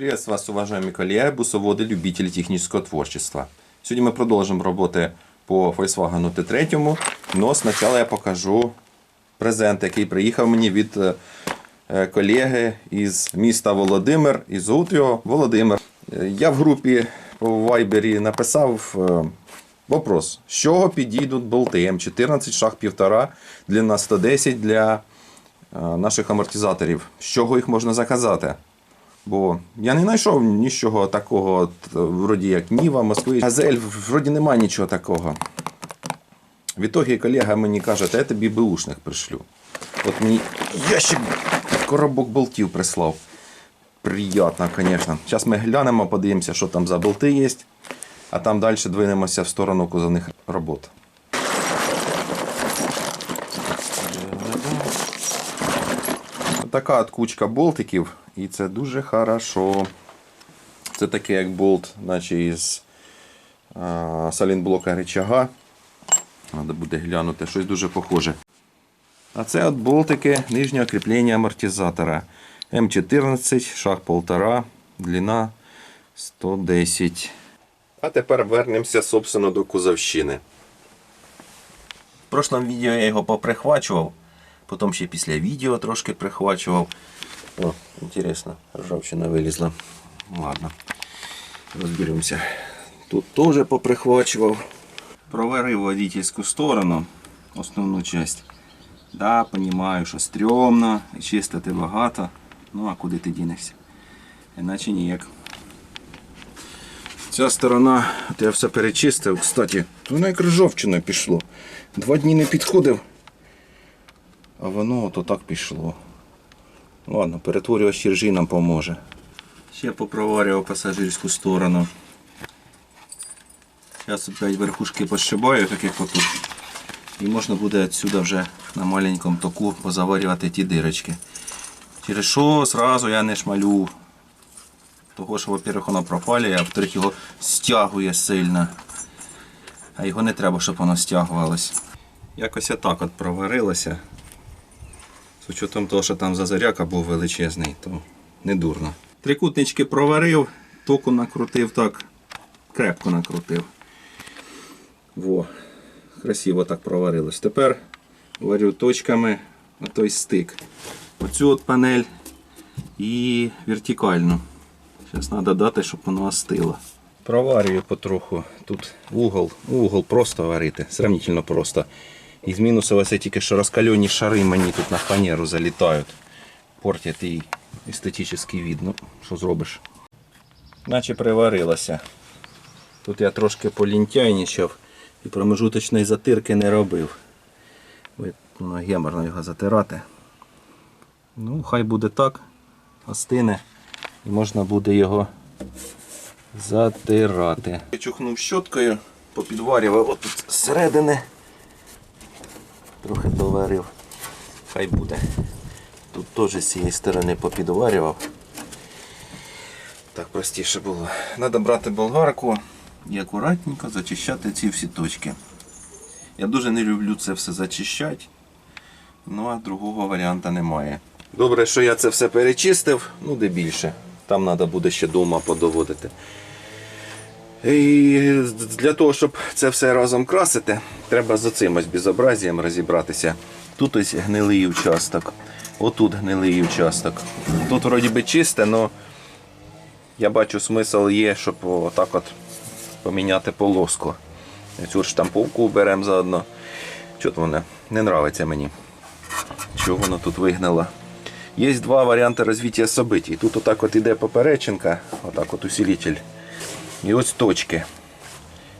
Приветствую вас, уважаемые коллеги, бусоводы, любители технического творчества. Сегодня мы продолжим работы по Volkswagen T3, но спочатку я покажу презент, який приїхав мені від е, е, колеги із міста Володимир, і звуть його Володимир. Е, Я в групі по Viber написав е, вопрос, з чого підійдуть болти М14 шаг 1,5, длина 110 для е, наших амортизаторів. З чого їх можна заказати? Бо я не знайшов нічого такого, вроді як Ніва, Москвич, Газель, вроді немає нічого такого. В ітогі колега мені каже, та я тобі беушних пришлю. От мені ящик коробок болтів прислав. Приятно, звісно. Зараз ми глянемо, подивимося, що там за болти є, а там далі двинемося в сторону кузовних робот. Така от кучка болтиків, і це дуже хорошо. Це таке як болт, наче із салінблока речага. Треба буде глянути, щось дуже похоже. А це от болтики нижнього кріплення амортизатора. М14, шаг 1,5, длина 110. А тепер вернемося, собственно, до кузовщини. В прошлому відео я його поприхвачував, потім ще після відео трошки прихвачував. О, інтересно, ржавчина вилізла. Ладно, розберемося. Тут теж поприхвачував. Проварив водительську сторону, основну часть. Да, розумію, що стрьомно і чистити багато. Ну а куди ти дінешся? Іначе ніяк. Ця сторона, от я все перечистив, кстати, то воно як ржавчина пішло. Два дні не підходив, а воно ото так пішло. Ладно, перетворювач ржі нам поможе. Ще попроварював пасажирську сторону. Зараз опять верхушки пошибаю, так як отут. І можна буде відсюди вже на маленькому току позаварювати ті дирочки. Через що зразу я не шмалю. Того, що, во-первых, воно пропалює, а во-вторых, його стягує сильно. А його не треба, щоб воно стягувалось. Якось отак от проварилося. З учетом того, що там зазоряка був величезний, то не дурно. Трикутнички проварив, току накрутив так, крепко накрутив. Во, красиво так проварилось. Тепер варю точками на той стик. Оцю от панель і вертикальну. Зараз треба дати, щоб воно остило. Проварюю потроху. Тут угол, угол просто варити, сравнительно просто. Із мінусу це тільки що розкальоні шари мені тут на фанеру залітають. Портять їй естетичний вид. Ну, що зробиш? Наче приварилося. Тут я трошки полінтяйнічав і промежуточної затирки не робив. Ви- геморно його затирати. Ну, хай буде так, остине і можна буде його затирати. Я чухнув щоткою, попідварював отут зсередини. Трохи доварив. Хай буде. Тут теж з цієї сторони попідварював. Так простіше було. Треба брати болгарку і акуратненько зачищати ці всі точки. Я дуже не люблю це все зачищати, ну а другого варіанта немає. Добре, що я це все перечистив, ну де більше. Там треба буде ще дома подоводити. І для того, щоб це все разом красити, треба з цим ось безобразієм розібратися. Тут ось гнилий участок, отут гнилий участок. Тут вроді би чисте, але я бачу смисл є, щоб отак от поміняти полоску. Цю штамповку беремо заодно. Чого воно не нравиться мені. Чого воно тут вигнало. Є два варіанти розвиття событий. Тут отак от іде поперечинка, отак от усилитель. І ось точки.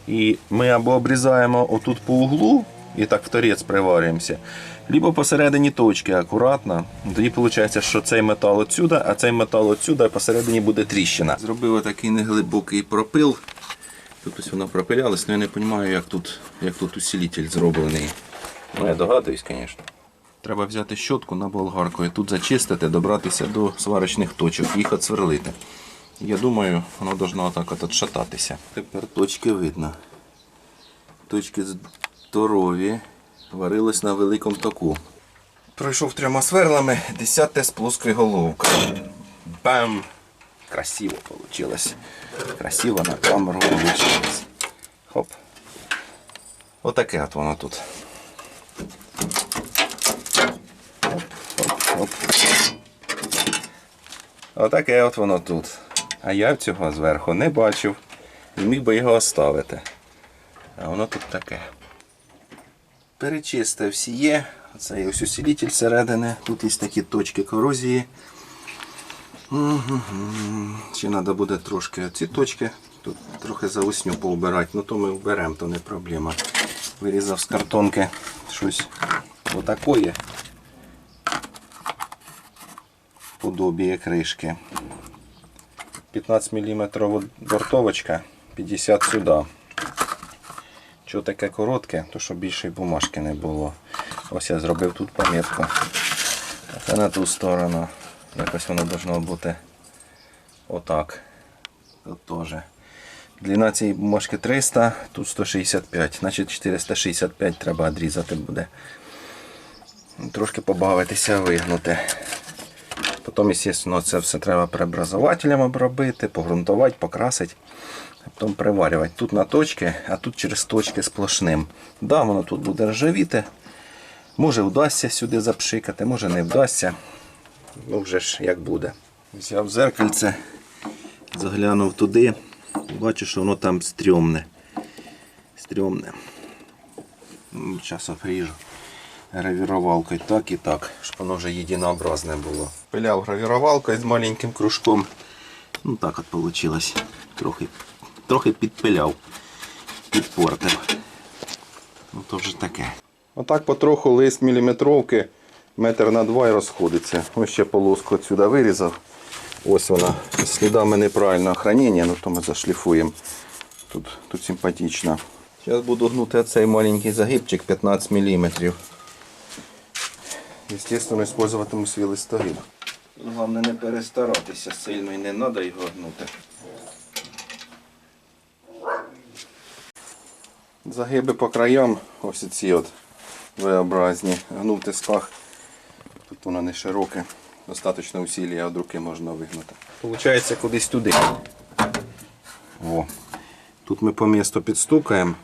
І ми або обрізаємо отут по углу і так в торець приварюємося, либо посередині точки акуратно. Тоді виходить, що цей метал отсюда, а цей метал отсюда, і посередині буде тріщина. Зробив такий неглибокий пропил. Тут ось воно пропилялось, але я не розумію, як тут, як тут усилитель зроблений. Ну, я догадуюсь, звісно. Треба взяти щотку на болгарку і тут зачистити, добратися до сварочних точок, їх отсверлити. Я думаю, воно должно отак от отшататися. Тепер точки видно. Точки здорові. Варились на великому току. Пройшов трьома сверлами, десяте з плоскою головкою. Бам! красиво вийшло. Красиво на камеру вийшло. Хоп. Отаке от воно тут. Отаке от воно тут. А я цього зверху не бачив. І міг би його оставити. А воно тут таке. Перечистив всі є. Це є ось усилитель середини. Тут є такі точки корозії. Мгм. Ще треба буде трошки ці точки. Тут трохи заусню поубирати, ну то ми вберемо, то не проблема. Вирізав з картонки щось отакої. Подобіє кришки. 15 мм бортовочка, 50 сюди. Чого таке коротке, то щоб більше бумажки не було. Ось я зробив тут пам'ятку. Це на ту сторону. Якось воно должно бути отак. Тут теж. Длина цієї бумажки 300, тут 165, значить 465 треба відрізати буде. Трошки побавитися, вигнути. Потім, звісно, це все треба преобразователем обробити, погрунтувати, покрасити, потім приварювати. Тут на точки, а тут через точки сплошним. Да, воно тут буде ржавіти. Може вдасться сюди запшикати, може не вдасться. Ну вже ж як буде. Взяв зеркальце, заглянув туди, бачу, що воно там стрьомне. Стрьомне. Зараз обріжу гравірувалкою так і так, щоб воно вже єдинообразне було. Пиляв гравірувалкою з маленьким кружком. Ну так от вийшло. Трохи, трохи підпиляв, підпортив. Ну то вже таке. Отак потроху лист міліметровки метр на два і розходиться. Ось ще полоску отсюди вирізав. Ось вона слідами неправильного хранення, ну то ми зашліфуємо. Тут, тут симпатично. Зараз буду гнути оцей маленький загибчик 15 мм. Естественно, использоватиму свій листогиб. Головне не перестаратися сильно і не треба його гнути. Загиби по краям, ось ці от V-образні. Гну в тисках. Тут воно не широке. Достаточно усилля від руки можна вигнути. Получається кудись туди. О. Тут ми по місту підстукаємо,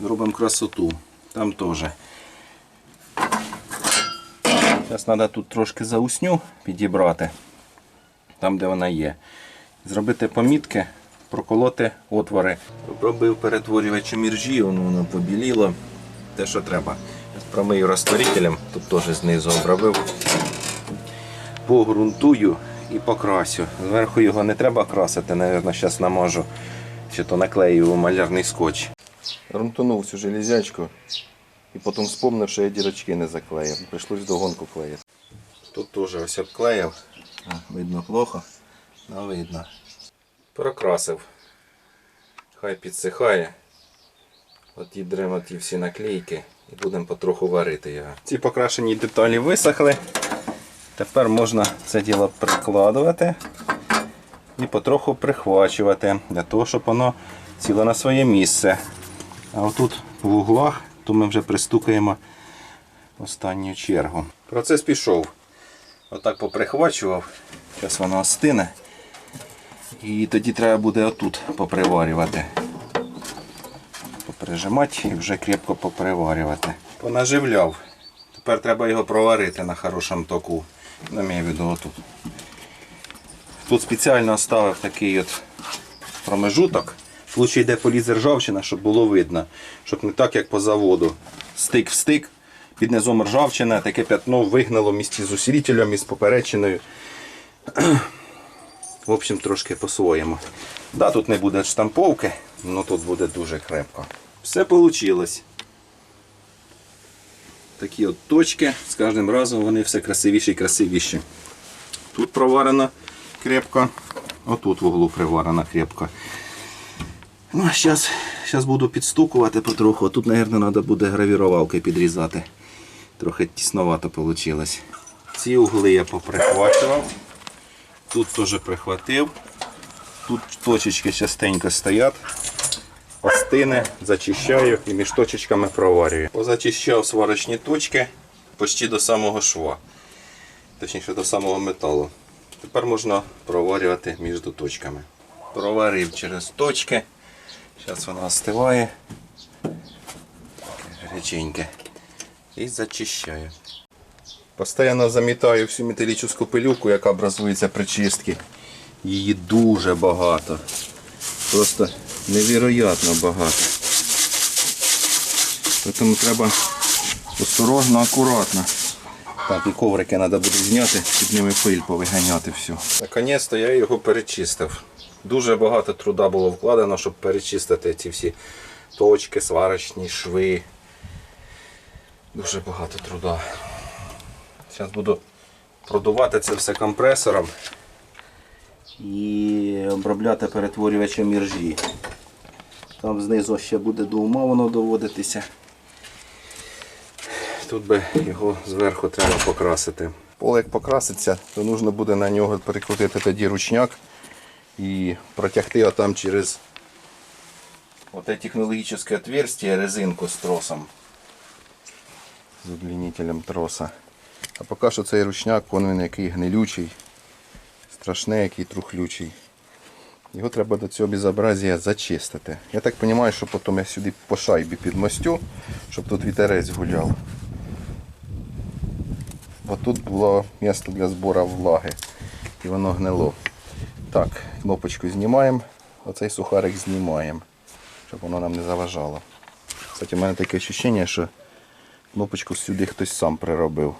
зробимо красоту. Там теж. Зараз треба тут трошки заусню підібрати, там де вона є. Зробити помітки, проколоти отвори. Пробив перетворювачем іржі, воно, воно побіліло. Те, що треба. Промию розтворителем, тут теж знизу обробив. Погрунтую і покрасю. Зверху його не треба красити, мабуть, зараз намажу. Чи то наклею малярний скотч. Грунтунув цю железячку. І потім вспомнив, що я дірочки не заклеїв. Прийшлось догонку клеїти. Тут теж ось обклеїв. Видно плохо, але видно. Прокрасив. Хай підсихає. От їдремо ті всі наклейки і будемо потроху варити його. Ці покрашені деталі висохли. Тепер можна це діло прикладувати і потроху прихвачувати, для того, щоб воно сіло на своє місце. А отут в углах то ми вже пристукаємо останню чергу. Процес пішов. Отак поприхвачував. Зараз воно остине. І тоді треба буде отут поприварювати. Поприжимати і вже крепко поприварювати. Понаживляв. Тепер треба його проварити на хорошому току. На мій відео отут. Тут спеціально оставив такий от промежуток. В случаї, де полізе ржавчина, щоб було видно, щоб не так, як по заводу. Стик в стик, під низом ржавчина, таке п'ятно вигнало в місті з усилителем і з поперечиною. В общем, трошки по-своєму. Да, тут не буде штамповки, але тут буде дуже крепко. Все вийшло. Такі от точки, з кожним разом вони все красивіші і красивіші. Тут проварено крепко, отут в углу приварено крепко. Ну, зараз, зараз буду підстукувати потроху. Тут, мабуть, треба буде гравірувалкою підрізати. Трохи тісновато вийшло. Ці угли я поприхвачував. Тут теж прихватив. Тут точечки частенько стоять. Остине, зачищаю і між точечками проварюю. Позачищав сварочні точки почти до самого шва. Точніше до самого металу. Тепер можна проварювати між точками. Проварив через точки. Зараз вона остиває. Гаряченьке. І зачищаю. Постоянно замітаю всю металічну пилюку, яка образується при чистці. Її дуже багато. Просто невероятно багато. Тому треба осторожно, акуратно. Так, і коврики треба буде зняти, під ними пиль повиганяти всю. Наконець-то я його перечистив. Дуже багато труда було вкладено, щоб перечистити ці всі точки, сварочні, шви. Дуже багато труда. Зараз буду продувати це все компресором і обробляти перетворювачем іржі. Там знизу ще буде до ума доводитися. Тут би його зверху треба покрасити. Поле як покраситься, то потрібно буде на нього перекрутити тоді ручняк і протягти отам через оте технологічне отверстие резинку з тросом. З удлінителем троса. А поки що цей ручняк, вон він який гнилючий, страшний, який трухлючий. Його треба до цього безобразія зачистити. Я так розумію, що потім я сюди по шайбі підмостю, щоб тут вітерець гуляв. Бо тут було місце для збору влаги і воно гнило. Так, кнопочку знімаємо, оцей сухарик знімаємо, щоб воно нам не заважало. Кстати, у мене таке відчуття, що кнопочку сюди хтось сам приробив,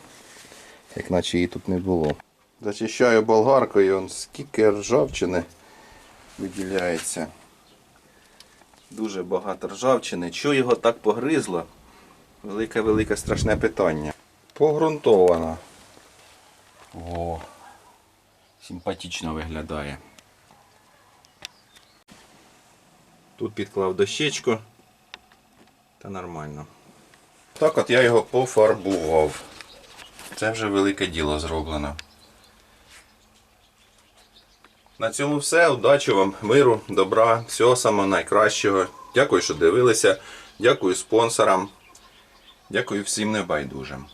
як наче її тут не було. Зачищаю болгаркою, он скільки ржавчини виділяється. Дуже багато ржавчини. Що його так погризло? Велике-велике страшне питання. Погрунтовано. О, симпатично виглядає. Тут підклав дощечку. Та нормально. Так от я його пофарбував. Це вже велике діло зроблено. На цьому все. Удачі вам, миру, добра, всього самого найкращого. Дякую, що дивилися. Дякую спонсорам. Дякую всім небайдужим.